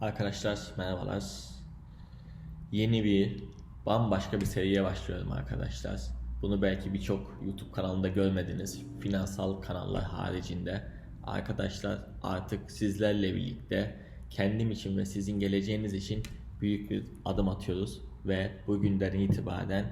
Arkadaşlar merhabalar. Yeni bir bambaşka bir seriye başlıyorum arkadaşlar. Bunu belki birçok YouTube kanalında görmediniz. Finansal kanallar haricinde. Arkadaşlar artık sizlerle birlikte kendim için ve sizin geleceğiniz için büyük bir adım atıyoruz ve bugünden itibaren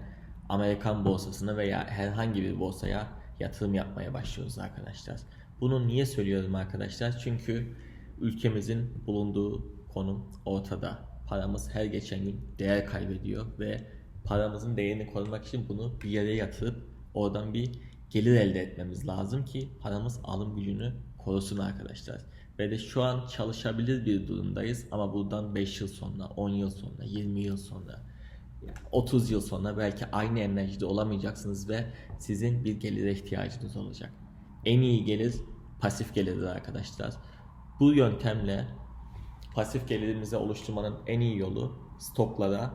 Amerikan borsasına veya herhangi bir borsaya yatırım yapmaya başlıyoruz arkadaşlar. Bunu niye söylüyorum arkadaşlar? Çünkü ülkemizin bulunduğu konum ortada. Paramız her geçen gün değer kaybediyor ve paramızın değerini korumak için bunu bir yere yatırıp oradan bir gelir elde etmemiz lazım ki paramız alım gücünü korusun arkadaşlar. Ve de şu an çalışabilir bir durumdayız ama buradan 5 yıl sonra, 10 yıl sonra, 20 yıl sonra 30 yıl sonra belki aynı enerjide olamayacaksınız ve sizin bir gelire ihtiyacınız olacak. En iyi gelir pasif gelirdir arkadaşlar. Bu yöntemle pasif gelirimizi oluşturmanın en iyi yolu stoklara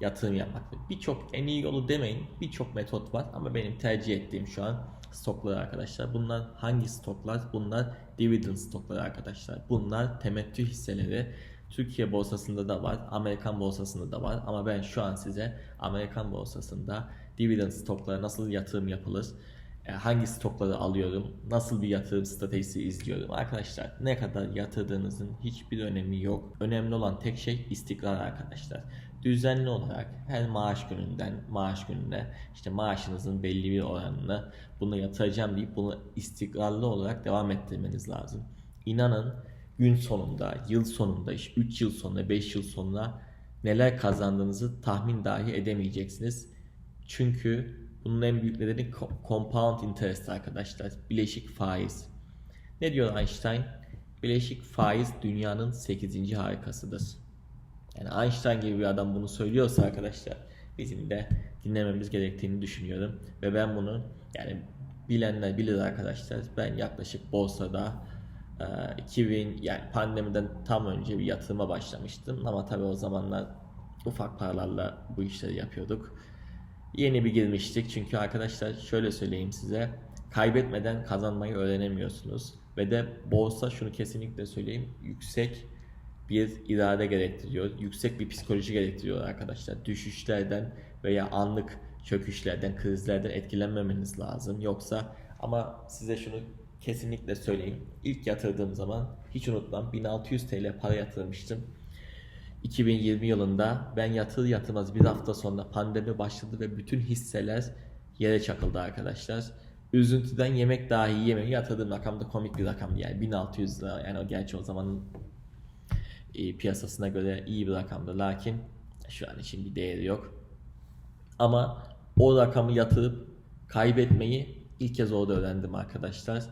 yatırım yapmaktır. Birçok en iyi yolu demeyin. Birçok metot var ama benim tercih ettiğim şu an stoklar arkadaşlar. Bunlar hangi stoklar? Bunlar dividend stokları arkadaşlar. Bunlar temettü hisseleri. Türkiye borsasında da var, Amerikan borsasında da var ama ben şu an size Amerikan borsasında dividend stoklara nasıl yatırım yapılır, hangi stokları alıyorum, nasıl bir yatırım stratejisi izliyorum. Arkadaşlar ne kadar yatırdığınızın hiçbir önemi yok. Önemli olan tek şey istikrar arkadaşlar. Düzenli olarak her maaş gününden maaş gününe işte maaşınızın belli bir oranını buna yatıracağım deyip bunu istikrarlı olarak devam ettirmeniz lazım. İnanın gün sonunda, yıl sonunda, 3 yıl sonra, 5 yıl sonra neler kazandığınızı tahmin dahi edemeyeceksiniz. Çünkü bunun en büyük nedeni co- compound interest arkadaşlar. Bileşik faiz. Ne diyor Einstein? Bileşik faiz dünyanın 8. harikasıdır. Yani Einstein gibi bir adam bunu söylüyorsa arkadaşlar bizim de dinlememiz gerektiğini düşünüyorum. Ve ben bunu yani bilenler bilir arkadaşlar. Ben yaklaşık borsada e, 2000 yani pandemiden tam önce bir yatırıma başlamıştım. Ama tabii o zamanlar ufak paralarla bu işleri yapıyorduk. Yeni bir girmiştik çünkü arkadaşlar şöyle söyleyeyim size kaybetmeden kazanmayı öğrenemiyorsunuz ve de borsa şunu kesinlikle söyleyeyim yüksek bir irade gerektiriyor. Yüksek bir psikoloji gerektiriyor arkadaşlar. Düşüşlerden veya anlık çöküşlerden, krizlerden etkilenmemeniz lazım. Yoksa ama size şunu kesinlikle söyleyeyim. İlk yatırdığım zaman hiç unutmam 1600 TL para yatırmıştım. 2020 yılında ben yatır yatırmaz bir hafta sonra pandemi başladı ve bütün hisseler yere çakıldı arkadaşlar. Üzüntüden yemek dahi yemeyi yatırdığım rakam da komik bir rakamdı yani 1600 lira yani o gerçi o zamanın e, piyasasına göre iyi bir rakamdı lakin şu an için bir değeri yok. Ama o rakamı yatırıp kaybetmeyi ilk kez orada öğrendim arkadaşlar.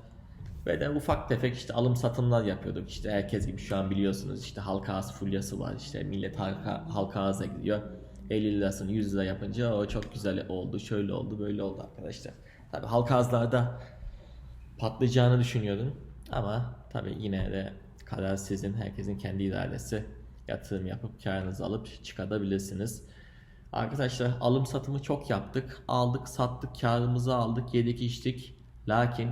Ve de ufak tefek işte alım satımlar yapıyorduk. İşte herkes gibi şu an biliyorsunuz işte halka ağız fulyası var. İşte millet halka, halka ağza gidiyor. 50 lirasını 100 lira yapınca o çok güzel oldu, şöyle oldu, böyle oldu arkadaşlar. Tabi halka ağızlarda patlayacağını düşünüyordum. Ama tabi yine de karar sizin, herkesin kendi iradesi. Yatırım yapıp karınızı alıp çıkartabilirsiniz. Arkadaşlar alım satımı çok yaptık. Aldık, sattık, karımızı aldık, yedik, içtik. Lakin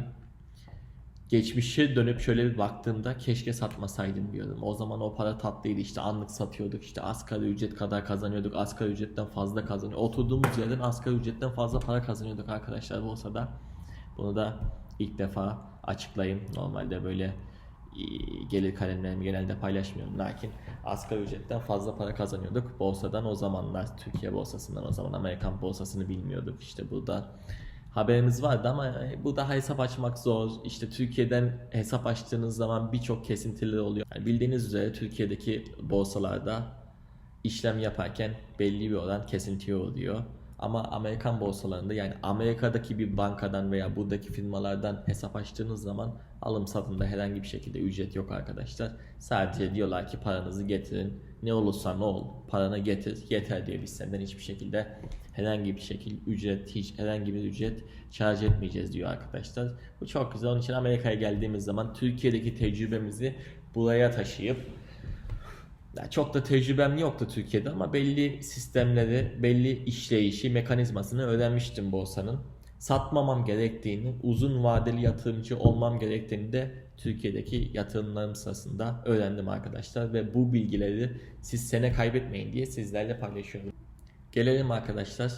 geçmişe dönüp şöyle bir baktığımda keşke satmasaydım diyorum. O zaman o para tatlıydı işte anlık satıyorduk işte asgari ücret kadar kazanıyorduk asgari ücretten fazla kazanıyor. Oturduğumuz yerden asgari ücretten fazla para kazanıyorduk arkadaşlar borsada. Bunu da ilk defa açıklayayım. Normalde böyle e, gelir kalemlerimi genelde paylaşmıyorum. Lakin asgari ücretten fazla para kazanıyorduk. Borsadan o zamanlar Türkiye borsasından o zaman Amerikan borsasını bilmiyorduk. İşte burada haberimiz vardı ama bu daha hesap açmak zor. İşte Türkiye'den hesap açtığınız zaman birçok kesintileri oluyor. Yani bildiğiniz üzere Türkiye'deki borsalarda işlem yaparken belli bir oran kesintiye oluyor. Ama Amerikan borsalarında yani Amerika'daki bir bankadan veya buradaki firmalardan hesap açtığınız zaman alım satımda herhangi bir şekilde ücret yok arkadaşlar. Sadece diyorlar ki paranızı getirin. Ne olursa ne ol paranı getir yeter diye biz senden hiçbir şekilde herhangi bir şekilde ücret hiç herhangi bir ücret charge etmeyeceğiz diyor arkadaşlar. Bu çok güzel. Onun için Amerika'ya geldiğimiz zaman Türkiye'deki tecrübemizi buraya taşıyıp ya çok da tecrübem yoktu Türkiye'de ama belli sistemleri, belli işleyişi, mekanizmasını öğrenmiştim borsanın. Satmamam gerektiğini, uzun vadeli yatırımcı olmam gerektiğini de Türkiye'deki yatırımlarım sırasında öğrendim arkadaşlar ve bu bilgileri siz sene kaybetmeyin diye sizlerle paylaşıyorum. Gelelim arkadaşlar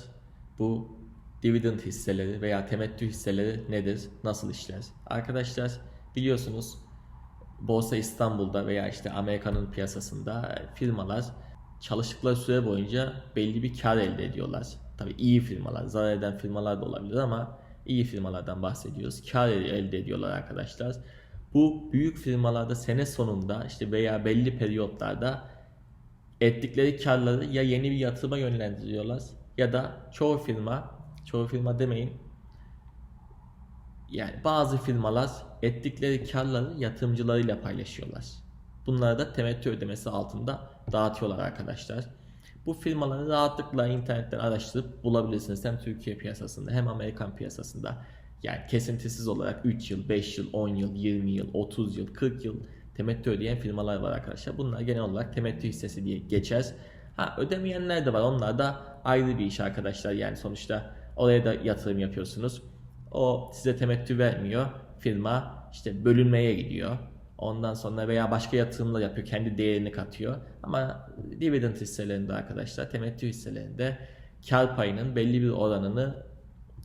bu dividend hisseleri veya temettü hisseleri nedir, nasıl işler? Arkadaşlar biliyorsunuz Borsa İstanbul'da veya işte Amerika'nın piyasasında firmalar çalıştıkları süre boyunca belli bir kar elde ediyorlar. Tabii iyi firmalar, zarar eden firmalar da olabilir ama iyi firmalardan bahsediyoruz. Kar elde ediyorlar arkadaşlar. Bu büyük firmalarda sene sonunda işte veya belli periyotlarda ettikleri karları ya yeni bir yatırıma yönlendiriyorlar ya da çoğu firma, çoğu firma demeyin yani bazı firmalar ettikleri karları yatırımcılarıyla paylaşıyorlar. Bunları da temettü ödemesi altında dağıtıyorlar arkadaşlar. Bu firmaları rahatlıkla internetten araştırıp bulabilirsiniz. Hem Türkiye piyasasında hem Amerikan piyasasında. Yani kesintisiz olarak 3 yıl, 5 yıl, 10 yıl, 20 yıl, 30 yıl, 40 yıl temettü ödeyen firmalar var arkadaşlar. Bunlar genel olarak temettü hissesi diye geçer. Ha ödemeyenler de var. Onlar da ayrı bir iş arkadaşlar. Yani sonuçta oraya da yatırım yapıyorsunuz. O size temettü vermiyor. Firma işte bölünmeye gidiyor. Ondan sonra veya başka yatırımlar yapıyor. Kendi değerini katıyor. Ama dividend hisselerinde arkadaşlar temettü hisselerinde kar payının belli bir oranını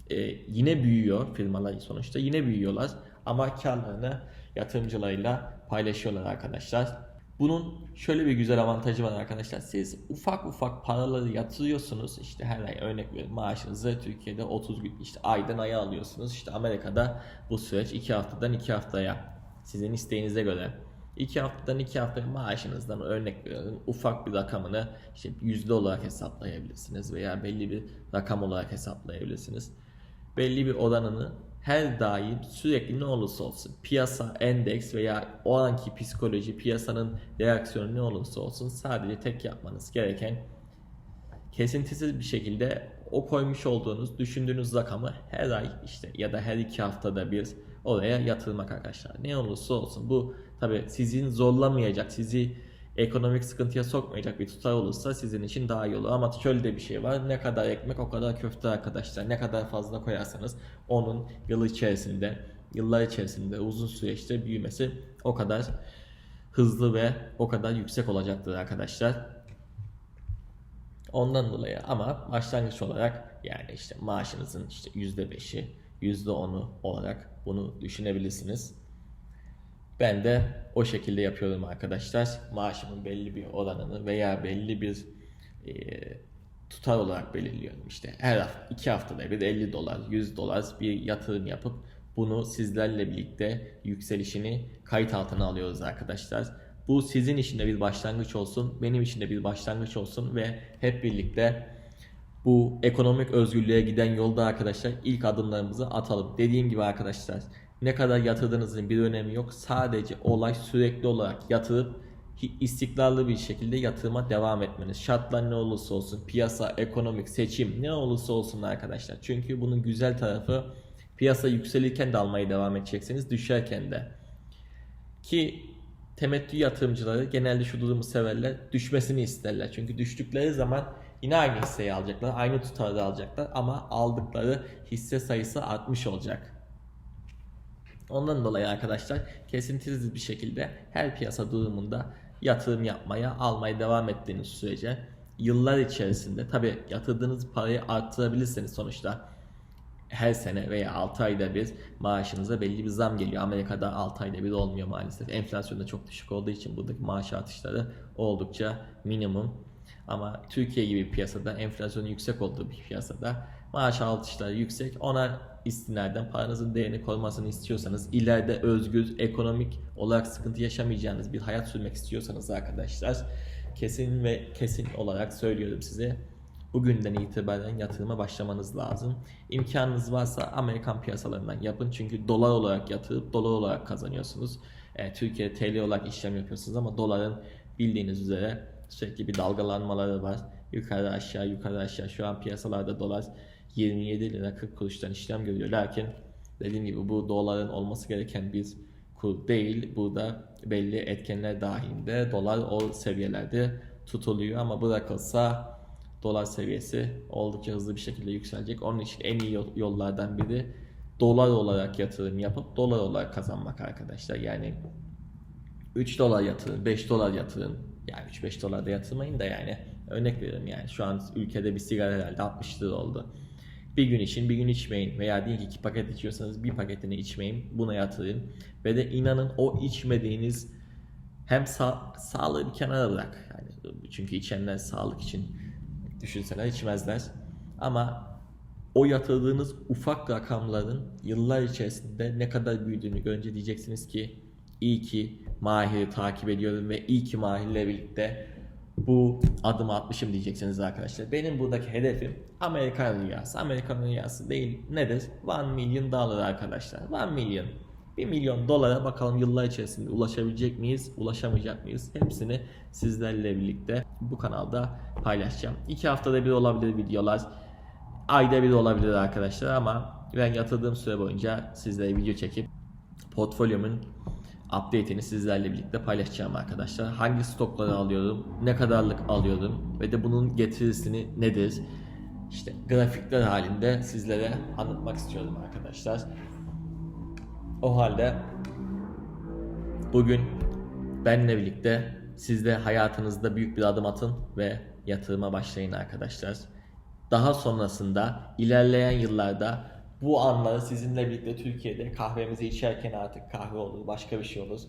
e, yine büyüyor firmalar sonuçta. Yine büyüyorlar. Ama karlarını yatırımcılarıyla paylaşıyorlar arkadaşlar. Bunun şöyle bir güzel avantajı var arkadaşlar. Siz ufak ufak paraları yatırıyorsunuz. İşte her ay örnek veriyorum maaşınızı Türkiye'de 30 gün işte aydan aya alıyorsunuz. İşte Amerika'da bu süreç 2 haftadan 2 haftaya. Sizin isteğinize göre. 2 haftadan 2 haftaya maaşınızdan örnek veriyorum. Ufak bir rakamını işte yüzde olarak hesaplayabilirsiniz veya belli bir rakam olarak hesaplayabilirsiniz. Belli bir oranını her daim sürekli ne olursa olsun piyasa, endeks veya o anki psikoloji, piyasanın reaksiyonu ne olursa olsun sadece tek yapmanız gereken kesintisiz bir şekilde o koymuş olduğunuz, düşündüğünüz rakamı her ay işte ya da her iki haftada bir oraya yatırmak arkadaşlar. Ne olursa olsun bu tabi sizin zorlamayacak, sizi ekonomik sıkıntıya sokmayacak bir tutar olursa sizin için daha iyi olur. Ama şöyle de bir şey var. Ne kadar ekmek o kadar köfte arkadaşlar. Ne kadar fazla koyarsanız onun yıl içerisinde, yıllar içerisinde uzun süreçte büyümesi o kadar hızlı ve o kadar yüksek olacaktır arkadaşlar. Ondan dolayı ama başlangıç olarak yani işte maaşınızın işte %5'i, %10'u olarak bunu düşünebilirsiniz. Ben de o şekilde yapıyorum arkadaşlar. Maaşımın belli bir oranını veya belli bir e, tutar olarak belirliyorum. İşte her hafta, iki haftada bir 50 dolar, 100 dolar bir yatırım yapıp bunu sizlerle birlikte yükselişini kayıt altına alıyoruz arkadaşlar. Bu sizin için de bir başlangıç olsun, benim için de bir başlangıç olsun ve hep birlikte bu ekonomik özgürlüğe giden yolda arkadaşlar ilk adımlarımızı atalım. Dediğim gibi arkadaşlar ne kadar yatırdığınızın bir önemi yok. Sadece olay sürekli olarak yatırıp istikrarlı bir şekilde yatırıma devam etmeniz. Şartlar ne olursa olsun, piyasa, ekonomik, seçim ne olursa olsun arkadaşlar. Çünkü bunun güzel tarafı piyasa yükselirken de almaya devam edeceksiniz, düşerken de. Ki temettü yatırımcıları genelde şu durumu severler, düşmesini isterler. Çünkü düştükleri zaman yine aynı hisseyi alacaklar, aynı tutarı alacaklar ama aldıkları hisse sayısı artmış olacak. Ondan dolayı arkadaşlar kesintisiz bir şekilde her piyasa durumunda yatırım yapmaya, almaya devam ettiğiniz sürece yıllar içerisinde tabi yatırdığınız parayı arttırabilirseniz sonuçta her sene veya 6 ayda bir maaşınıza belli bir zam geliyor. Amerika'da 6 ayda bir olmuyor maalesef. Enflasyon da çok düşük olduğu için buradaki maaş artışları oldukça minimum. Ama Türkiye gibi piyasada enflasyonun yüksek olduğu bir piyasada maaş artışları yüksek. Ona istinaden paranızın değerini korumasını istiyorsanız, ileride özgür, ekonomik olarak sıkıntı yaşamayacağınız bir hayat sürmek istiyorsanız arkadaşlar kesin ve kesin olarak söylüyorum size bugünden itibaren yatırıma başlamanız lazım. İmkanınız varsa Amerikan piyasalarından yapın çünkü dolar olarak yatırıp dolar olarak kazanıyorsunuz. E, Türkiye TL olarak işlem yapıyorsunuz ama doların bildiğiniz üzere sürekli bir dalgalanmaları var. Yukarı aşağı yukarı aşağı şu an piyasalarda dolar 27 lira 40 kuruştan işlem görüyor. Lakin dediğim gibi bu doların olması gereken bir kur değil. Burada belli etkenler dahilinde dolar o seviyelerde tutuluyor ama bırakılsa dolar seviyesi oldukça hızlı bir şekilde yükselecek. Onun için en iyi yollardan biri dolar olarak yatırım yapıp dolar olarak kazanmak arkadaşlar. Yani 3 dolar yatırın, 5 dolar yatırın. Yani 3-5 dolar da yatırmayın da yani. Örnek veriyorum yani şu an ülkede bir sigara herhalde 60 lira oldu. Bir gün için bir gün içmeyin veya diyelim ki iki paket içiyorsanız bir paketini içmeyin. Buna yatırın. Ve de inanın o içmediğiniz hem sağ, sağlığı bir kenara bırak. Yani çünkü içenler sağlık için düşünseler içmezler. Ama o yatırdığınız ufak rakamların yıllar içerisinde ne kadar büyüdüğünü görünce diyeceksiniz ki iyi ki Mahir'i takip ediyorum ve iyi ki Mahir'le birlikte bu adımı atmışım diyeceksiniz arkadaşlar. Benim buradaki hedefim Amerikan rüyası. Amerikan rüyası değil nedir? 1 milyon dolar arkadaşlar. 1 milyon. 1 milyon dolara bakalım yıllar içerisinde ulaşabilecek miyiz, ulaşamayacak mıyız? Hepsini sizlerle birlikte bu kanalda paylaşacağım. 2 haftada bir olabilir videolar. Ayda bir olabilir arkadaşlar ama ben yatırdığım süre boyunca sizlere video çekip portfolyomun update'ini sizlerle birlikte paylaşacağım arkadaşlar. Hangi stokları alıyorum, ne kadarlık alıyorum ve de bunun getirisini nedir? İşte grafikler halinde sizlere anlatmak istiyorum arkadaşlar. O halde bugün benimle birlikte siz de hayatınızda büyük bir adım atın ve yatırıma başlayın arkadaşlar. Daha sonrasında ilerleyen yıllarda bu anları sizinle birlikte Türkiye'de kahvemizi içerken artık kahve olur, başka bir şey olur.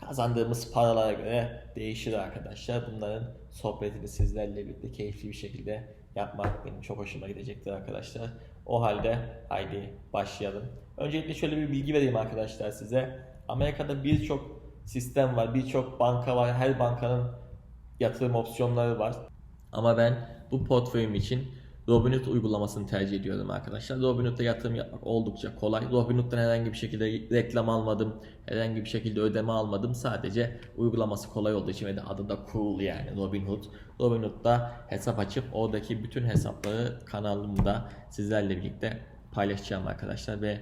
Kazandığımız paralara göre değişir arkadaşlar. Bunların sohbetini sizlerle birlikte keyifli bir şekilde yapmak benim çok hoşuma gidecektir arkadaşlar. O halde haydi başlayalım. Öncelikle şöyle bir bilgi vereyim arkadaşlar size. Amerika'da birçok sistem var, birçok banka var. Her bankanın yatırım opsiyonları var. Ama ben bu portföyüm için Robinhood uygulamasını tercih ediyorum arkadaşlar. Robinhood'da yatırım yapmak oldukça kolay. Robinhood'dan herhangi bir şekilde reklam almadım. Herhangi bir şekilde ödeme almadım. Sadece uygulaması kolay olduğu için ve de adı da cool yani Robinhood. Robinhood'da hesap açıp oradaki bütün hesapları kanalımda sizlerle birlikte paylaşacağım arkadaşlar ve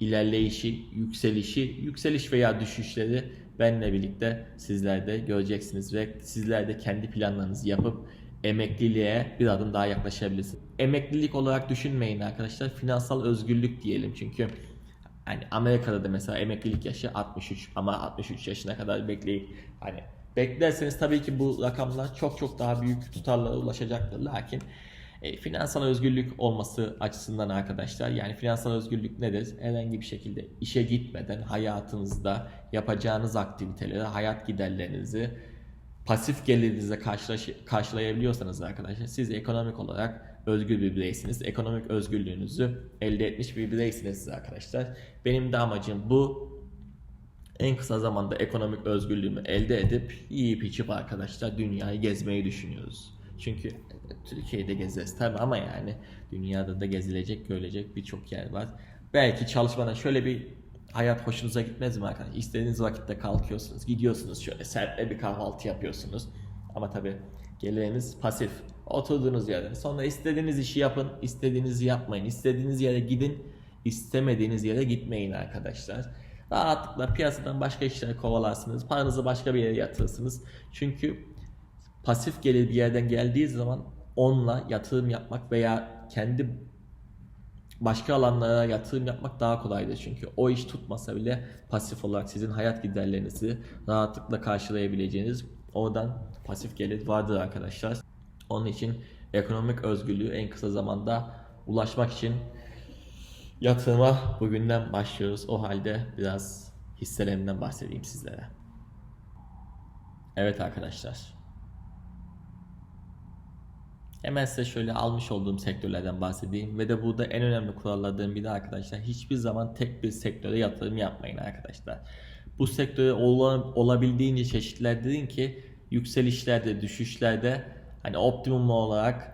ilerleyişi, yükselişi, yükseliş veya düşüşleri benimle birlikte sizler de göreceksiniz ve sizler de kendi planlarınızı yapıp emekliliğe bir adım daha yaklaşabilirsiniz. Emeklilik olarak düşünmeyin arkadaşlar. Finansal özgürlük diyelim çünkü hani Amerika'da da mesela emeklilik yaşı 63 ama 63 yaşına kadar bekleyin. Hani beklerseniz tabii ki bu rakamlar çok çok daha büyük tutarlara ulaşacaktır. Lakin e, finansal özgürlük olması açısından arkadaşlar yani finansal özgürlük nedir? Herhangi bir şekilde işe gitmeden hayatınızda yapacağınız aktiviteleri, hayat giderlerinizi pasif gelirinizle karşılaş, karşılayabiliyorsanız arkadaşlar siz ekonomik olarak özgür bir bireysiniz. Ekonomik özgürlüğünüzü elde etmiş bir bireysiniz siz arkadaşlar. Benim de amacım bu. En kısa zamanda ekonomik özgürlüğümü elde edip yiyip içip arkadaşlar dünyayı gezmeyi düşünüyoruz. Çünkü Türkiye'de gezeriz tabi ama yani dünyada da gezilecek, görülecek birçok yer var. Belki çalışmadan şöyle bir hayat hoşunuza gitmez mi arkadaşlar? İstediğiniz vakitte kalkıyorsunuz, gidiyorsunuz şöyle sertle bir kahvaltı yapıyorsunuz. Ama tabi geliriniz pasif. Oturduğunuz yerden. Sonra istediğiniz işi yapın, istediğinizi yapmayın. İstediğiniz yere gidin, istemediğiniz yere gitmeyin arkadaşlar. Rahatlıkla piyasadan başka işler kovalarsınız. Paranızı başka bir yere yatırırsınız. Çünkü pasif gelir bir yerden geldiği zaman onunla yatırım yapmak veya kendi başka alanlara yatırım yapmak daha kolaydır. Çünkü o iş tutmasa bile pasif olarak sizin hayat giderlerinizi rahatlıkla karşılayabileceğiniz oradan pasif gelir vardır arkadaşlar. Onun için ekonomik özgürlüğü en kısa zamanda ulaşmak için yatırıma bugünden başlıyoruz. O halde biraz hisselerimden bahsedeyim sizlere. Evet arkadaşlar. Hemen size şöyle almış olduğum sektörlerden bahsedeyim ve de burada en önemli kurallardan biri arkadaşlar hiçbir zaman tek bir sektöre yatırım yapmayın arkadaşlar. Bu sektörü olabildiğince çeşitlendirin ki yükselişlerde, düşüşlerde hani optimum olarak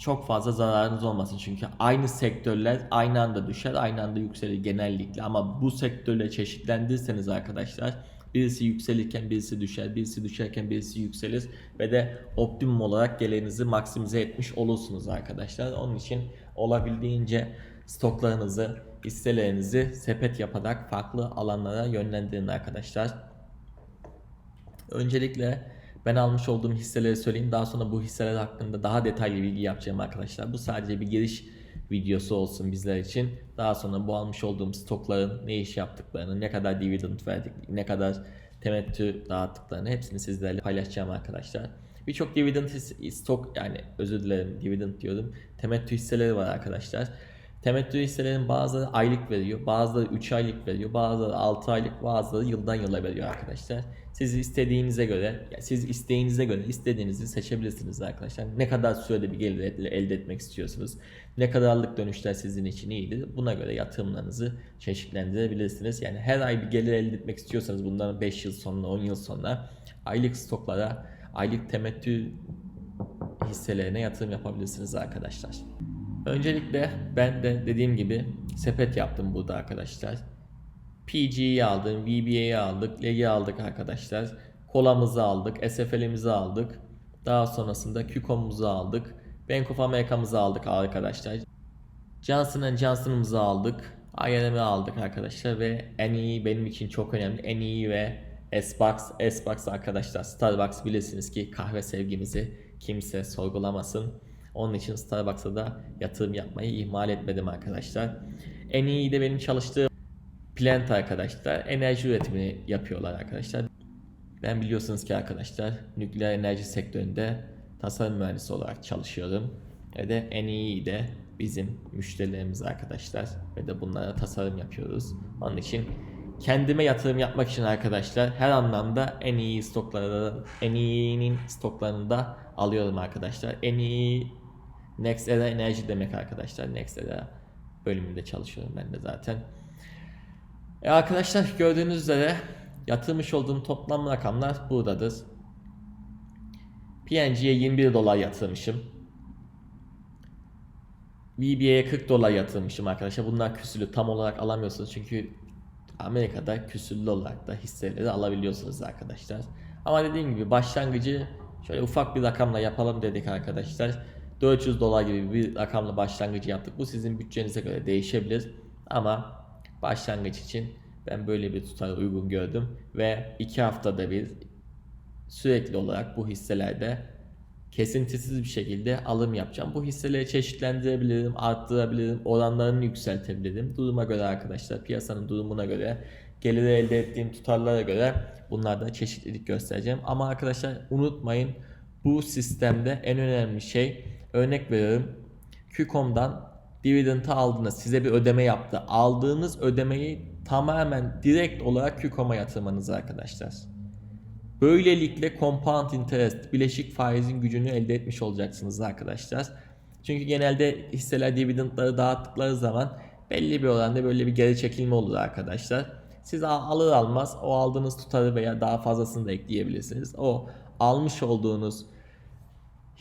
çok fazla zararınız olmasın. Çünkü aynı sektörler aynı anda düşer, aynı anda yükselir genellikle. Ama bu sektörle çeşitlendirirseniz arkadaşlar Birisi yükselirken birisi düşer, birisi düşerken birisi yükselir ve de optimum olarak gelirinizi maksimize etmiş olursunuz arkadaşlar. Onun için olabildiğince stoklarınızı, hisselerinizi sepet yaparak farklı alanlara yönlendirin arkadaşlar. Öncelikle ben almış olduğum hisseleri söyleyeyim. Daha sonra bu hisseler hakkında daha detaylı bilgi yapacağım arkadaşlar. Bu sadece bir giriş videosu olsun bizler için. Daha sonra bu almış olduğum stokların ne iş yaptıklarını, ne kadar dividend verdik, ne kadar temettü dağıttıklarını hepsini sizlerle paylaşacağım arkadaşlar. Birçok dividend stok yani özür dilerim dividend diyorum. Temettü hisseleri var arkadaşlar. Temettü hisselerin bazıları aylık veriyor, bazıları 3 aylık veriyor, bazıları 6 aylık, bazıları yıldan yıla veriyor arkadaşlar. Siz istediğinize göre, siz isteğinize göre istediğinizi seçebilirsiniz arkadaşlar. Ne kadar sürede bir gelir elde etmek istiyorsunuz, ne kadarlık dönüşler sizin için iyidir. Buna göre yatırımlarınızı çeşitlendirebilirsiniz. Yani her ay bir gelir elde etmek istiyorsanız bundan 5 yıl sonra, 10 yıl sonra aylık stoklara, aylık temettü hisselerine yatırım yapabilirsiniz arkadaşlar. Öncelikle ben de dediğim gibi sepet yaptım burada arkadaşlar. PG'yi aldım, VBA'yi aldık, LEG'i aldık arkadaşlar. Kolamızı aldık, SFL'imizi aldık. Daha sonrasında Qcom'umuzu aldık. Bank of America'mızı aldık arkadaşlar. Johnson Johnson'ımızı aldık. INM'i aldık arkadaşlar ve en iyi benim için çok önemli. En iyi ve S-Box, S-Box arkadaşlar. Starbucks bilirsiniz ki kahve sevgimizi kimse sorgulamasın. Onun için Starbucks'a da yatırım yapmayı ihmal etmedim arkadaşlar. En iyi de benim çalıştığım plant arkadaşlar. Enerji üretimini yapıyorlar arkadaşlar. Ben biliyorsunuz ki arkadaşlar nükleer enerji sektöründe tasarım mühendisi olarak çalışıyorum. Ve de en iyi de bizim müşterilerimiz arkadaşlar. Ve de bunlara tasarım yapıyoruz. Onun için kendime yatırım yapmak için arkadaşlar her anlamda en iyi stokları en iyinin stoklarını da alıyorum arkadaşlar. En iyi Next Era Enerji demek arkadaşlar. Next Era bölümünde çalışıyorum ben de zaten. E arkadaşlar gördüğünüz üzere yatırmış olduğum toplam rakamlar buradadır. PNG'ye 21 dolar yatırmışım. BBA'ye 40 dolar yatırmışım arkadaşlar. Bunlar küsürlü tam olarak alamıyorsunuz çünkü Amerika'da küsürlü olarak da hisseleri alabiliyorsunuz arkadaşlar. Ama dediğim gibi başlangıcı şöyle ufak bir rakamla yapalım dedik arkadaşlar. 400 dolar gibi bir rakamla başlangıcı yaptık. Bu sizin bütçenize göre değişebilir. Ama başlangıç için ben böyle bir tutarı uygun gördüm. Ve 2 haftada bir sürekli olarak bu hisselerde kesintisiz bir şekilde alım yapacağım. Bu hisseleri çeşitlendirebilirim, arttırabilirim, oranlarını yükseltebilirim. Duruma göre arkadaşlar, piyasanın durumuna göre, gelir elde ettiğim tutarlara göre bunlarda çeşitlilik göstereceğim. Ama arkadaşlar unutmayın bu sistemde en önemli şey örnek veriyorum. Qcom'dan dividend'ı aldınız. Size bir ödeme yaptı. Aldığınız ödemeyi tamamen direkt olarak Qcom'a yatırmanız arkadaşlar. Böylelikle compound interest, bileşik faizin gücünü elde etmiş olacaksınız arkadaşlar. Çünkü genelde hisseler dividendları dağıttıkları zaman belli bir oranda böyle bir geri çekilme olur arkadaşlar. Siz al- alır almaz o aldığınız tutarı veya daha fazlasını da ekleyebilirsiniz. O almış olduğunuz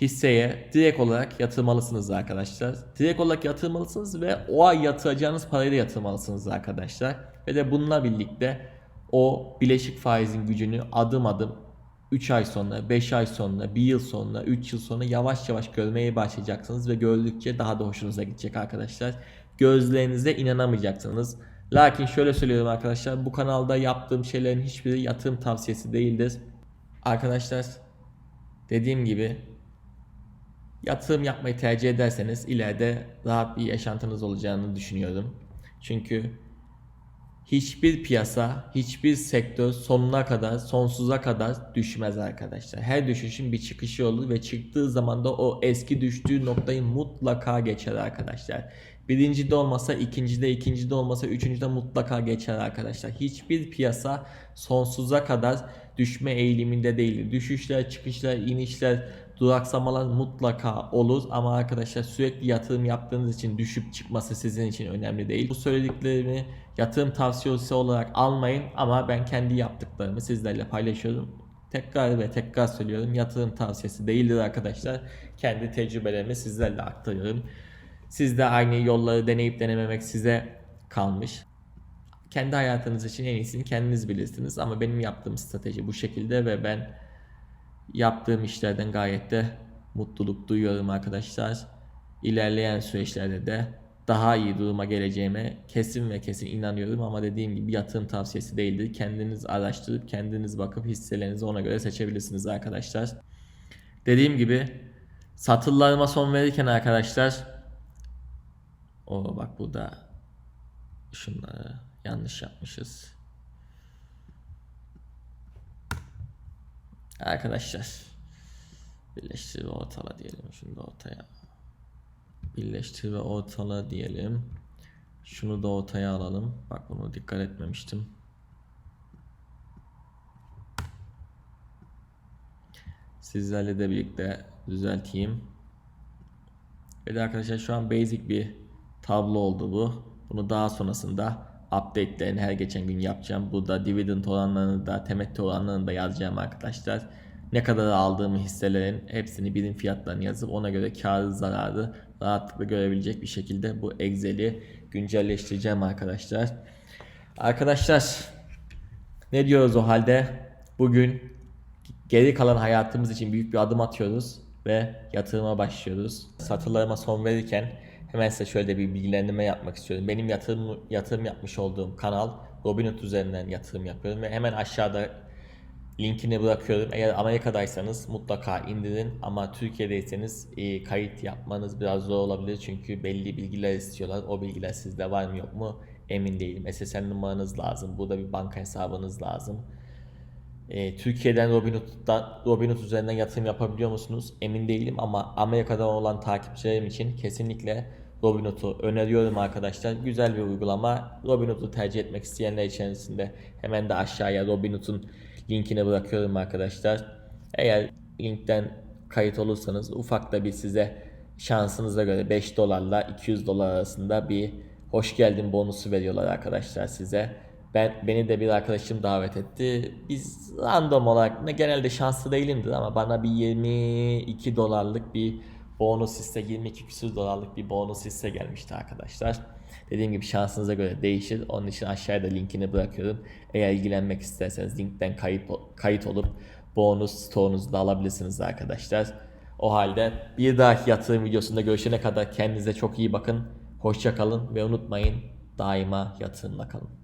hisseye direkt olarak yatırmalısınız arkadaşlar. Direkt olarak yatırmalısınız ve o ay yatıracağınız parayı da yatırmalısınız arkadaşlar. Ve de bununla birlikte o bileşik faizin gücünü adım adım 3 ay sonra, 5 ay sonra, 1 yıl sonra, 3 yıl sonra yavaş yavaş görmeye başlayacaksınız ve gördükçe daha da hoşunuza gidecek arkadaşlar. Gözlerinize inanamayacaksınız. Lakin şöyle söylüyorum arkadaşlar bu kanalda yaptığım şeylerin hiçbiri yatırım tavsiyesi değildir. Arkadaşlar dediğim gibi yatırım yapmayı tercih ederseniz ileride rahat bir yaşantınız olacağını düşünüyorum. Çünkü hiçbir piyasa, hiçbir sektör sonuna kadar, sonsuza kadar düşmez arkadaşlar. Her düşüşün bir çıkışı olur ve çıktığı zaman da o eski düştüğü noktayı mutlaka geçer arkadaşlar. Birinci de olmasa ikincide, ikincide olmasa üçüncüde mutlaka geçer arkadaşlar. Hiçbir piyasa sonsuza kadar düşme eğiliminde değildir. Düşüşler, çıkışlar, inişler, duraksamalar mutlaka olur ama arkadaşlar sürekli yatırım yaptığınız için düşüp çıkması sizin için önemli değil. Bu söylediklerimi yatırım tavsiyesi olarak almayın ama ben kendi yaptıklarımı sizlerle paylaşıyorum. Tekrar ve tekrar söylüyorum yatırım tavsiyesi değildir arkadaşlar. Kendi tecrübelerimi sizlerle aktarıyorum. Siz de aynı yolları deneyip denememek size kalmış. Kendi hayatınız için en iyisini kendiniz bilirsiniz ama benim yaptığım strateji bu şekilde ve ben yaptığım işlerden gayet de mutluluk duyuyorum arkadaşlar. İlerleyen süreçlerde de daha iyi duruma geleceğime kesin ve kesin inanıyorum ama dediğim gibi yatırım tavsiyesi değildir. Kendiniz araştırıp kendiniz bakıp hisselerinizi ona göre seçebilirsiniz arkadaşlar. Dediğim gibi satırlarıma son verirken arkadaşlar O bak burada şunları yanlış yapmışız. Arkadaşlar birleştir ve ortala diyelim. Şunu da ortaya birleştir ve ortala diyelim. Şunu da ortaya alalım. Bak bunu dikkat etmemiştim. Sizlerle de birlikte düzelteyim. Evet arkadaşlar şu an basic bir tablo oldu bu. Bunu daha sonrasında update'lerini her geçen gün yapacağım. Burada dividend oranlarını da temettü oranlarını da yazacağım arkadaşlar. Ne kadar aldığımı hisselerin hepsini birim fiyatlarını yazıp ona göre karı zararı rahatlıkla görebilecek bir şekilde bu Excel'i güncelleştireceğim arkadaşlar. Arkadaşlar ne diyoruz o halde? Bugün geri kalan hayatımız için büyük bir adım atıyoruz ve yatırıma başlıyoruz. Satırlarıma son verirken hemen size şöyle bir bilgilendirme yapmak istiyorum. Benim yatırım yatırım yapmış olduğum kanal Robinhood üzerinden yatırım yapıyorum ve hemen aşağıda linkini bırakıyorum. Eğer Amerika'daysanız mutlaka indirin ama Türkiye'deyseniz e, kayıt yapmanız biraz zor olabilir çünkü belli bilgiler istiyorlar. O bilgiler sizde var mı yok mu emin değilim. SSN numaranız lazım. Burada bir banka hesabınız lazım. E, Türkiye'den Robinhood'dan Robinhood üzerinden yatırım yapabiliyor musunuz? Emin değilim ama Amerika'dan olan takipçilerim için kesinlikle Robinhood'u öneriyorum arkadaşlar. Güzel bir uygulama. Robinhood'u tercih etmek isteyenler içerisinde hemen de aşağıya Robinhood'un linkini bırakıyorum arkadaşlar. Eğer linkten kayıt olursanız ufak da bir size şansınıza göre 5 dolarla 200 dolar arasında bir hoş geldin bonusu veriyorlar arkadaşlar size. Ben beni de bir arkadaşım davet etti. Biz random olarak ne genelde şanslı değilimdir ama bana bir 22 dolarlık bir bonus hisse 22 küsür dolarlık bir bonus hisse gelmişti arkadaşlar. Dediğim gibi şansınıza göre değişir. Onun için aşağıda linkini bırakıyorum. Eğer ilgilenmek isterseniz linkten kayıt kayıt olup bonus stoğunuzu da alabilirsiniz arkadaşlar. O halde bir dahaki yatırım videosunda görüşene kadar kendinize çok iyi bakın. Hoşça kalın ve unutmayın daima yatırımla kalın.